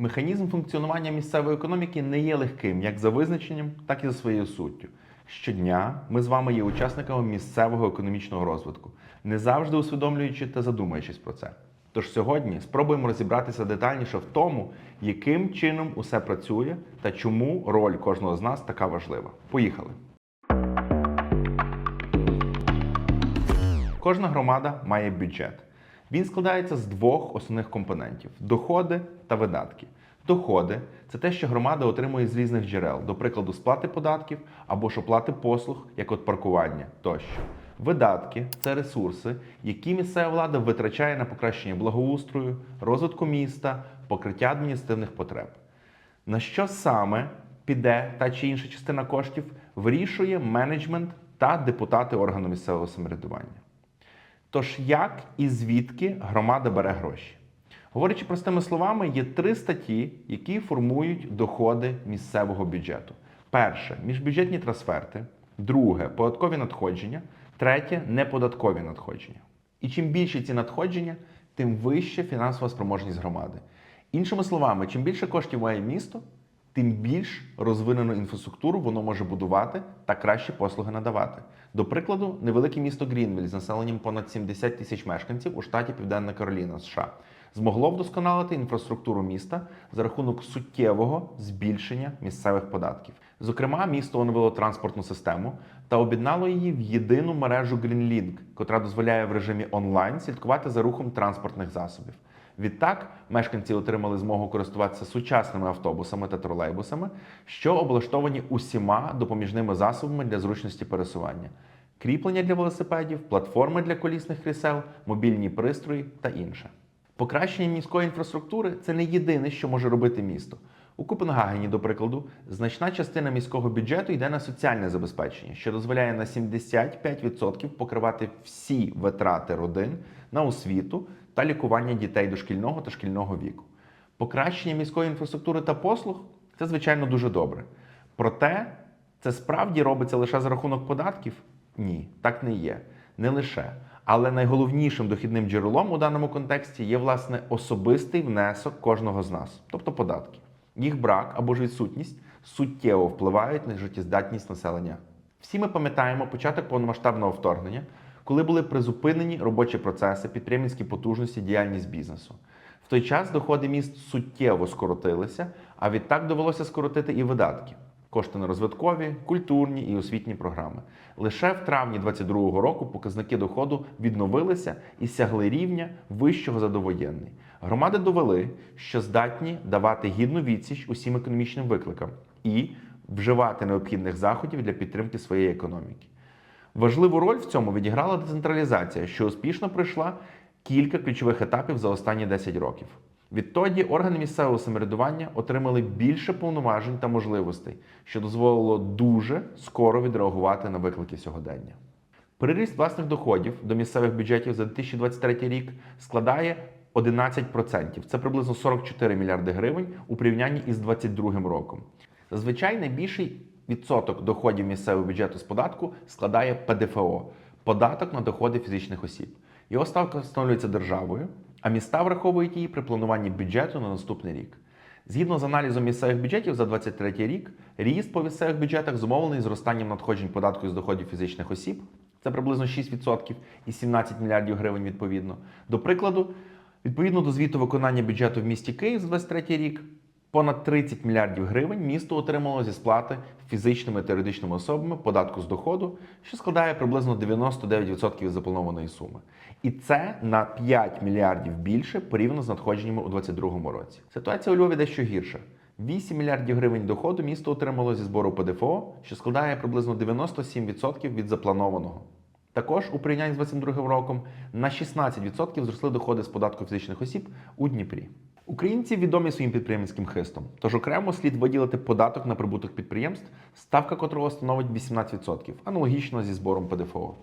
Механізм функціонування місцевої економіки не є легким як за визначенням, так і за своєю суттю. Щодня ми з вами є учасниками місцевого економічного розвитку, не завжди усвідомлюючи та задумуючись про це. Тож сьогодні спробуємо розібратися детальніше в тому, яким чином усе працює та чому роль кожного з нас така важлива. Поїхали! Кожна громада має бюджет. Він складається з двох основних компонентів: доходи та видатки. Доходи це те, що громада отримує з різних джерел, до прикладу, сплати податків або ж оплати послуг, як от паркування тощо. Видатки це ресурси, які місцева влада витрачає на покращення благоустрою, розвитку міста, покриття адміністративних потреб. На що саме піде та чи інша частина коштів, вирішує менеджмент та депутати органу місцевого самоврядування. Тож як і звідки громада бере гроші? Говорячи простими словами, є три статті, які формують доходи місцевого бюджету. Перше міжбюджетні трансферти, друге податкові надходження, третє неподаткові надходження. І чим більше ці надходження, тим вища фінансова спроможність громади. Іншими словами, чим більше коштів має місто, тим більш розвинену інфраструктуру воно може будувати та кращі послуги надавати. До прикладу, невелике місто Грінвіль з населенням понад 70 тисяч мешканців у штаті Південна Кароліна, США, змогло вдосконалити інфраструктуру міста за рахунок суттєвого збільшення місцевих податків. Зокрема, місто оновило транспортну систему та об'єднало її в єдину мережу GreenLink, котра дозволяє в режимі онлайн слідкувати за рухом транспортних засобів. Відтак мешканці отримали змогу користуватися сучасними автобусами та тролейбусами, що облаштовані усіма допоміжними засобами для зручності пересування, кріплення для велосипедів, платформи для колісних крісел, мобільні пристрої та інше. Покращення міської інфраструктури це не єдине, що може робити місто. У Копенгагені, до прикладу, значна частина міського бюджету йде на соціальне забезпечення, що дозволяє на 75% покривати всі витрати родин на освіту та лікування дітей дошкільного та шкільного віку. Покращення міської інфраструктури та послуг це, звичайно, дуже добре. Проте це справді робиться лише за рахунок податків? Ні, так не є. Не лише. Але найголовнішим дохідним джерелом у даному контексті є власне особистий внесок кожного з нас, тобто податки. Їх брак або ж відсутність суттєво впливають на життєздатність населення. Всі ми пам'ятаємо початок повномасштабного вторгнення, коли були призупинені робочі процеси, підприємницькі потужності, діяльність бізнесу. В той час доходи міст суттєво скоротилися, а відтак довелося скоротити і видатки. Кошти на розвиткові, культурні і освітні програми. Лише в травні 2022 року показники доходу відновилися і сягли рівня вищого за довоєнний. Громади довели, що здатні давати гідну відсіч усім економічним викликам і вживати необхідних заходів для підтримки своєї економіки. Важливу роль в цьому відіграла децентралізація, що успішно пройшла кілька ключових етапів за останні 10 років. Відтоді органи місцевого самоврядування отримали більше повноважень та можливостей, що дозволило дуже скоро відреагувати на виклики сьогодення. Приріст власних доходів до місцевих бюджетів за 2023 рік складає 11%. Це приблизно 44 мільярди гривень у порівнянні із 2022 роком. Зазвичай найбільший відсоток доходів місцевого бюджету з податку складає ПДФО податок на доходи фізичних осіб. Його ставка встановлюється державою, а міста враховують її при плануванні бюджету на наступний рік. Згідно з аналізом місцевих бюджетів за 2023 рік, ріст по місцевих бюджетах зумовлений зростанням надходжень податку з доходів фізичних осіб, це приблизно 6% і 17 мільярдів гривень відповідно. До прикладу, відповідно до звіту виконання бюджету в місті Київ за 2023 рік, понад 30 мільярдів гривень місто отримало зі сплати фізичними та юридичними особами податку з доходу, що складає приблизно 99% від запланованої суми. І це на 5 мільярдів більше порівняно з надходженнями у 2022 році. Ситуація у Львові дещо гірша. 8 мільярдів гривень доходу місто отримало зі збору ПДФО, що складає приблизно 97% від запланованого. Також у порівнянні з 2022 роком на 16% зросли доходи з податку фізичних осіб у Дніпрі. Українці відомі своїм підприємницьким хистом, тож окремо слід виділити податок на прибуток підприємств, ставка котрого становить 18%, аналогічно зі збором ПДФО.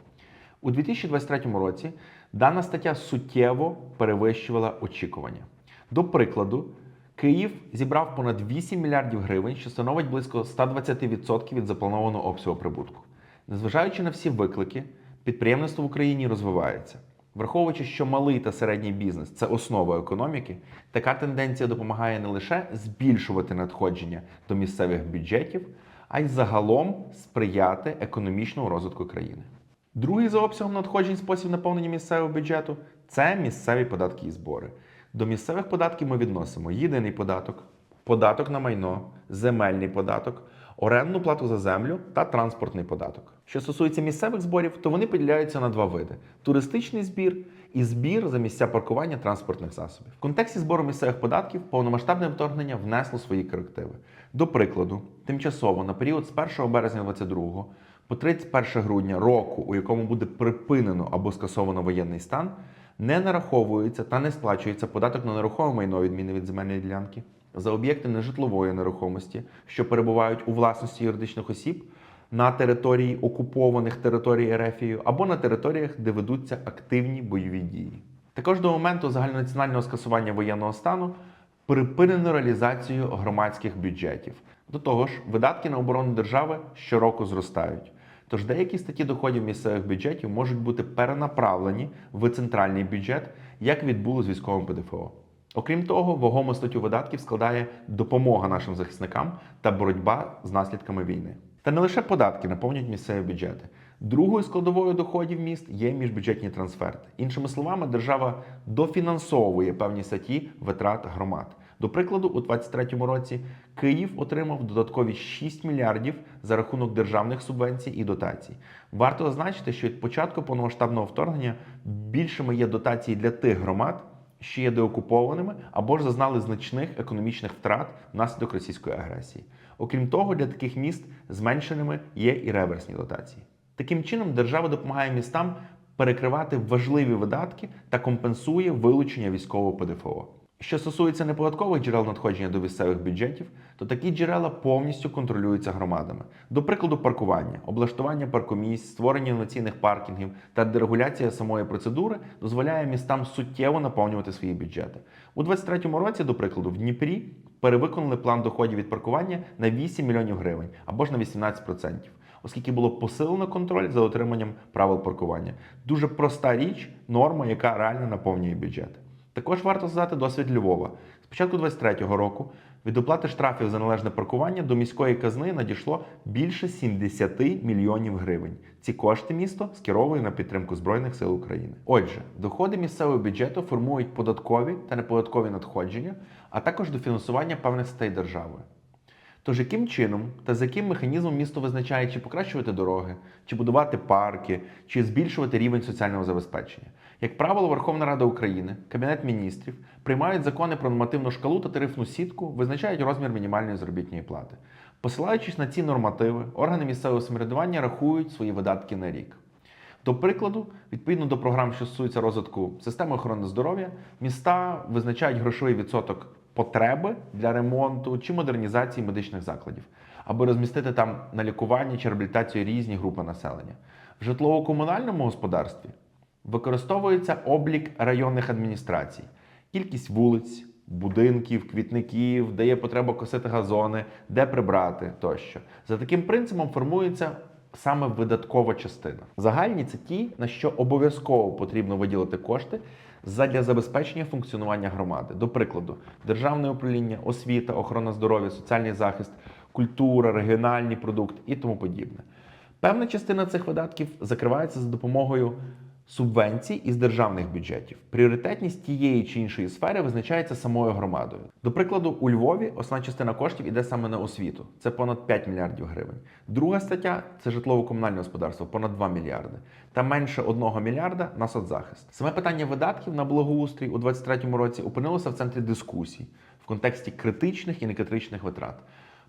У 2023 році дана стаття суттєво перевищувала очікування. До прикладу, Київ зібрав понад 8 мільярдів гривень, що становить близько 120% від запланованого обсягу прибутку. Незважаючи на всі виклики, підприємництво в Україні розвивається. Враховуючи, що малий та середній бізнес це основа економіки, така тенденція допомагає не лише збільшувати надходження до місцевих бюджетів, а й загалом сприяти економічному розвитку країни. Другий за обсягом надходжень спосіб наповнення місцевого бюджету це місцеві податки і збори. До місцевих податків ми відносимо єдиний податок, податок на майно, земельний податок, орендну плату за землю та транспортний податок. Що стосується місцевих зборів, то вони поділяються на два види: туристичний збір і збір за місця паркування транспортних засобів. В контексті збору місцевих податків повномасштабне вторгнення внесло свої корективи. До прикладу, тимчасово на період з 1 березня 2022 по 31 грудня року, у якому буде припинено або скасовано воєнний стан, не нараховується та не сплачується податок на нерухоме майно відміни від земельної ділянки за об'єкти нежитлової нерухомості, що перебувають у власності юридичних осіб на території окупованих територій РФію або на територіях, де ведуться активні бойові дії. Також до моменту загальнонаціонального скасування воєнного стану припинено реалізацію громадських бюджетів. До того ж, видатки на оборону держави щороку зростають. Тож деякі статті доходів місцевих бюджетів можуть бути перенаправлені в центральний бюджет, як відбулося з військовим ПДФО. Окрім того, вагому статтю видатків складає допомога нашим захисникам та боротьба з наслідками війни. Та не лише податки наповнюють місцеві бюджети. Другою складовою доходів міст є міжбюджетні трансферти. Іншими словами, держава дофінансовує певні статті витрат громад. До прикладу, у 2023 році Київ отримав додаткові 6 мільярдів за рахунок державних субвенцій і дотацій. Варто зазначити, що від початку повномасштабного вторгнення більшими є дотації для тих громад, що є деокупованими або ж зазнали значних економічних втрат внаслідок російської агресії. Окрім того, для таких міст зменшеними є і реверсні дотації. Таким чином, держава допомагає містам перекривати важливі видатки та компенсує вилучення військового ПДФО. Що стосується неподаткових джерел надходження до місцевих бюджетів, то такі джерела повністю контролюються громадами. До прикладу, паркування, облаштування паркомісць, створення інноваційних паркінгів та дерегуляція самої процедури дозволяє містам суттєво наповнювати свої бюджети. У 2023 році, до прикладу, в Дніпрі перевиконали план доходів від паркування на 8 мільйонів гривень або ж на 18%. Оскільки було посилено контроль за дотриманням правил паркування. Дуже проста річ, норма, яка реально наповнює бюджет. Також варто згадати досвід Львова. З початку 2023 року від оплати штрафів за належне паркування до міської казни надійшло більше 70 мільйонів гривень. Ці кошти місто скеровує на підтримку Збройних сил України. Отже, доходи місцевого бюджету формують податкові та неподаткові надходження, а також дофінансування певних статей держави. Тож яким чином та з яким механізмом місто визначає, чи покращувати дороги, чи будувати парки, чи збільшувати рівень соціального забезпечення? Як правило, Верховна Рада України, Кабінет міністрів приймають закони про нормативну шкалу та тарифну сітку, визначають розмір мінімальної заробітної плати. Посилаючись на ці нормативи, органи місцевого самоврядування рахують свої видатки на рік. До прикладу, відповідно до програм, що стосуються розвитку системи охорони здоров'я, міста визначають грошовий відсоток потреби для ремонту чи модернізації медичних закладів, аби розмістити там на лікування чи реабілітацію різні групи населення. В житлово-комунальному господарстві використовується облік районних адміністрацій, кількість вулиць, будинків, квітників, де є потреба косити газони, де прибрати тощо. За таким принципом формується саме видаткова частина. Загальні це ті, на що обов'язково потрібно виділити кошти задля забезпечення функціонування громади. До прикладу, державне управління, освіта, охорона здоров'я, соціальний захист, культура, регіональний продукт і тому подібне. Певна частина цих видатків закривається за допомогою субвенцій із державних бюджетів. Пріоритетність тієї чи іншої сфери визначається самою громадою. До прикладу, у Львові основна частина коштів іде саме на освіту. Це понад 5 мільярдів гривень. Друга стаття це житлово-комунальне господарство, понад 2 мільярди. Та менше 1 мільярда на соцзахист. Саме питання видатків на благоустрій у 2023 році опинилося в центрі дискусій в контексті критичних і некритичних витрат.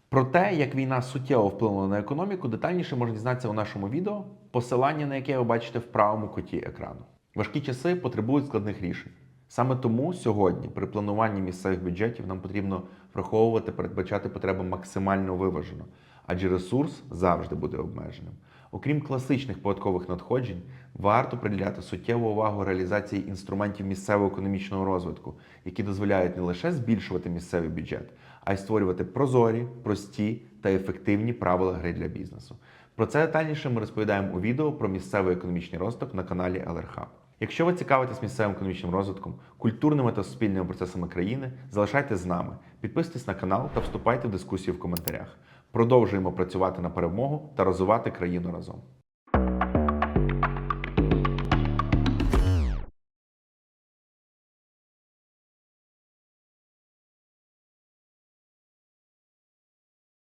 Про те, як війна суттєво вплинула на економіку, детальніше можна дізнатися у нашому відео, посилання на яке ви бачите в правому куті екрану. Важкі часи потребують складних рішень. Саме тому сьогодні, при плануванні місцевих бюджетів, нам потрібно враховувати, передбачати потреби максимально виважено, адже ресурс завжди буде обмеженим. Окрім класичних податкових надходжень, варто приділяти суттєву увагу реалізації інструментів місцевого економічного розвитку, які дозволяють не лише збільшувати місцевий бюджет, а й створювати прозорі, прості та ефективні правила гри для бізнесу. Про це детальніше ми розповідаємо у відео про місцевий економічний розвиток на каналі LRH. Якщо ви цікавитесь місцевим економічним розвитком, культурними та суспільними процесами країни, залишайтесь з нами, підписуйтесь на канал та вступайте в дискусію в коментарях. Продовжуємо працювати на перемогу та розвивати країну разом.